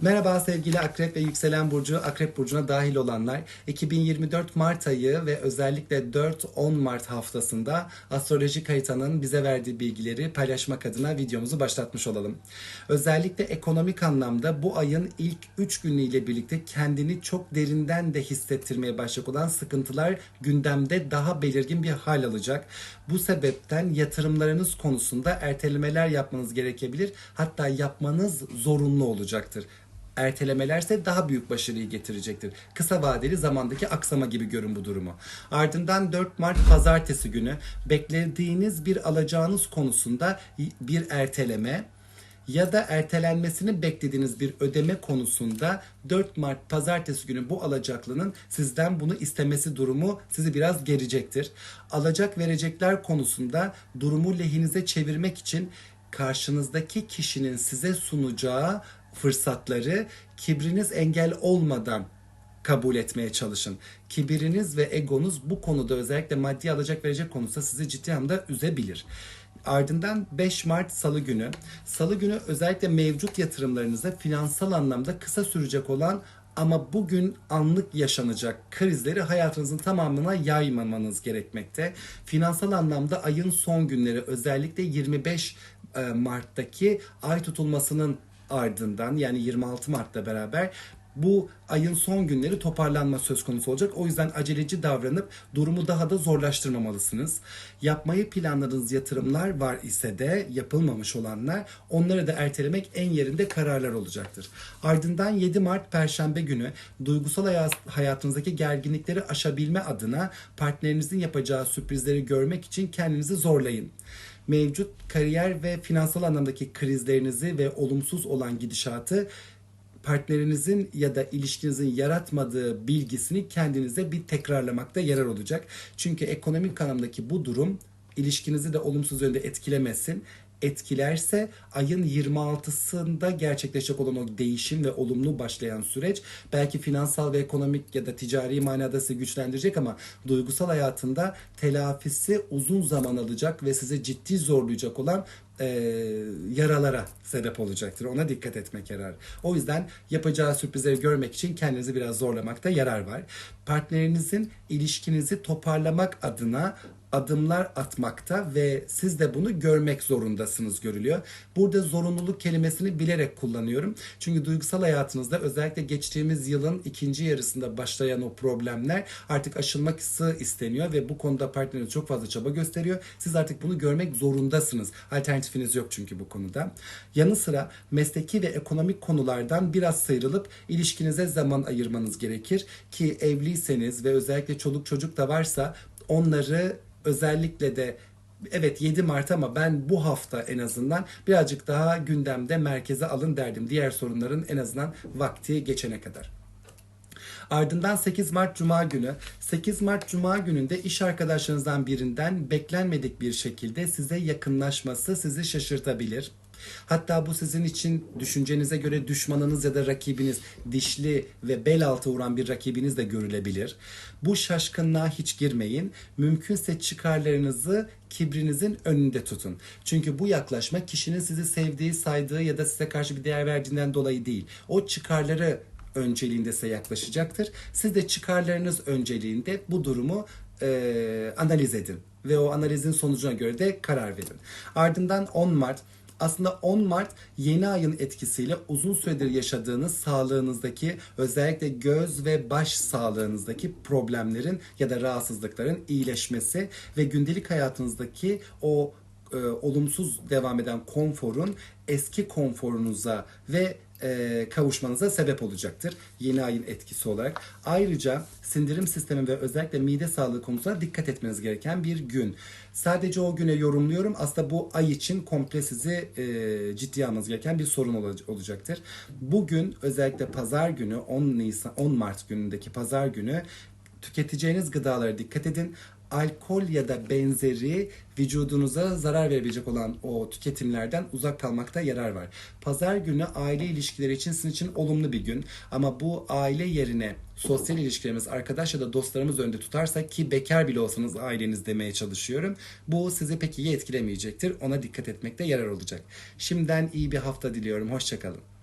Merhaba sevgili Akrep ve Yükselen Burcu, Akrep Burcu'na dahil olanlar. 2024 Mart ayı ve özellikle 4-10 Mart haftasında astrolojik haritanın bize verdiği bilgileri paylaşmak adına videomuzu başlatmış olalım. Özellikle ekonomik anlamda bu ayın ilk 3 günüyle birlikte kendini çok derinden de hissettirmeye başlayacak olan sıkıntılar gündemde daha belirgin bir hal alacak. Bu sebepten yatırımlarınız konusunda ertelemeler yapmanız gerekebilir. Hatta yapmanız zorunlu olacaktır ertelemelerse daha büyük başarıyı getirecektir. Kısa vadeli zamandaki aksama gibi görün bu durumu. Ardından 4 Mart pazartesi günü beklediğiniz bir alacağınız konusunda bir erteleme ya da ertelenmesini beklediğiniz bir ödeme konusunda 4 Mart pazartesi günü bu alacaklının sizden bunu istemesi durumu sizi biraz gerecektir. Alacak verecekler konusunda durumu lehinize çevirmek için karşınızdaki kişinin size sunacağı fırsatları kibriniz engel olmadan kabul etmeye çalışın. Kibiriniz ve egonuz bu konuda özellikle maddi alacak verecek konusunda sizi ciddi anlamda üzebilir. Ardından 5 Mart Salı günü. Salı günü özellikle mevcut yatırımlarınıza finansal anlamda kısa sürecek olan ama bugün anlık yaşanacak krizleri hayatınızın tamamına yaymamanız gerekmekte. Finansal anlamda ayın son günleri özellikle 25 Mart'taki ay tutulmasının ardından yani 26 Mart'ta beraber bu ayın son günleri toparlanma söz konusu olacak. O yüzden aceleci davranıp durumu daha da zorlaştırmamalısınız. Yapmayı planladığınız yatırımlar var ise de yapılmamış olanlar onları da ertelemek en yerinde kararlar olacaktır. Ardından 7 Mart Perşembe günü duygusal hayatınızdaki gerginlikleri aşabilme adına partnerinizin yapacağı sürprizleri görmek için kendinizi zorlayın mevcut kariyer ve finansal anlamdaki krizlerinizi ve olumsuz olan gidişatı partnerinizin ya da ilişkinizin yaratmadığı bilgisini kendinize bir tekrarlamakta yarar olacak. Çünkü ekonomik anlamdaki bu durum ilişkinizi de olumsuz yönde etkilemesin etkilerse ayın 26'sında gerçekleşecek olan o değişim ve olumlu başlayan süreç belki finansal ve ekonomik ya da ticari manada sizi güçlendirecek ama duygusal hayatında telafisi uzun zaman alacak ve sizi ciddi zorlayacak olan e, yaralara sebep olacaktır. Ona dikkat etmek yarar. O yüzden yapacağı sürprizleri görmek için kendinizi biraz zorlamakta yarar var. Partnerinizin ilişkinizi toparlamak adına adımlar atmakta ve siz de bunu görmek zorundasınız görülüyor. Burada zorunluluk kelimesini bilerek kullanıyorum. Çünkü duygusal hayatınızda özellikle geçtiğimiz yılın ikinci yarısında başlayan o problemler artık aşılmak isteniyor ve bu konuda partneriniz çok fazla çaba gösteriyor. Siz artık bunu görmek zorundasınız. Alternatifiniz yok çünkü bu konuda. Yanı sıra mesleki ve ekonomik konulardan biraz sıyrılıp ilişkinize zaman ayırmanız gerekir ki evliyseniz ve özellikle çoluk çocuk da varsa onları özellikle de evet 7 Mart ama ben bu hafta en azından birazcık daha gündemde merkeze alın derdim. Diğer sorunların en azından vakti geçene kadar. Ardından 8 Mart Cuma günü. 8 Mart Cuma gününde iş arkadaşlarınızdan birinden beklenmedik bir şekilde size yakınlaşması sizi şaşırtabilir. Hatta bu sizin için düşüncenize göre düşmanınız ya da rakibiniz dişli ve bel altı vuran bir rakibiniz de görülebilir. Bu şaşkınlığa hiç girmeyin. Mümkünse çıkarlarınızı kibrinizin önünde tutun. Çünkü bu yaklaşma kişinin sizi sevdiği, saydığı ya da size karşı bir değer verdiğinden dolayı değil. O çıkarları önceliğinde size yaklaşacaktır. Siz de çıkarlarınız önceliğinde bu durumu e, analiz edin ve o analizin sonucuna göre de karar verin. Ardından 10 Mart aslında 10 Mart yeni ayın etkisiyle uzun süredir yaşadığınız sağlığınızdaki özellikle göz ve baş sağlığınızdaki problemlerin ya da rahatsızlıkların iyileşmesi ve gündelik hayatınızdaki o e, olumsuz devam eden konforun eski konforunuza ve e, kavuşmanıza sebep olacaktır. Yeni ayın etkisi olarak. Ayrıca sindirim sistemi ve özellikle mide sağlığı konusuna dikkat etmeniz gereken bir gün. Sadece o güne yorumluyorum. Aslında bu ay için komple sizi e, ciddiye almanız gereken bir sorun ol- olacaktır. Bugün özellikle pazar günü 10 Nisan 10 Mart günündeki pazar günü tüketeceğiniz gıdalara dikkat edin alkol ya da benzeri vücudunuza zarar verebilecek olan o tüketimlerden uzak kalmakta yarar var. Pazar günü aile ilişkileri için sizin için olumlu bir gün ama bu aile yerine sosyal ilişkilerimiz, arkadaş ya da dostlarımız önde tutarsak ki bekar bile olsanız aileniz demeye çalışıyorum. Bu sizi pek iyi etkilemeyecektir. Ona dikkat etmekte yarar olacak. Şimdiden iyi bir hafta diliyorum. Hoşçakalın.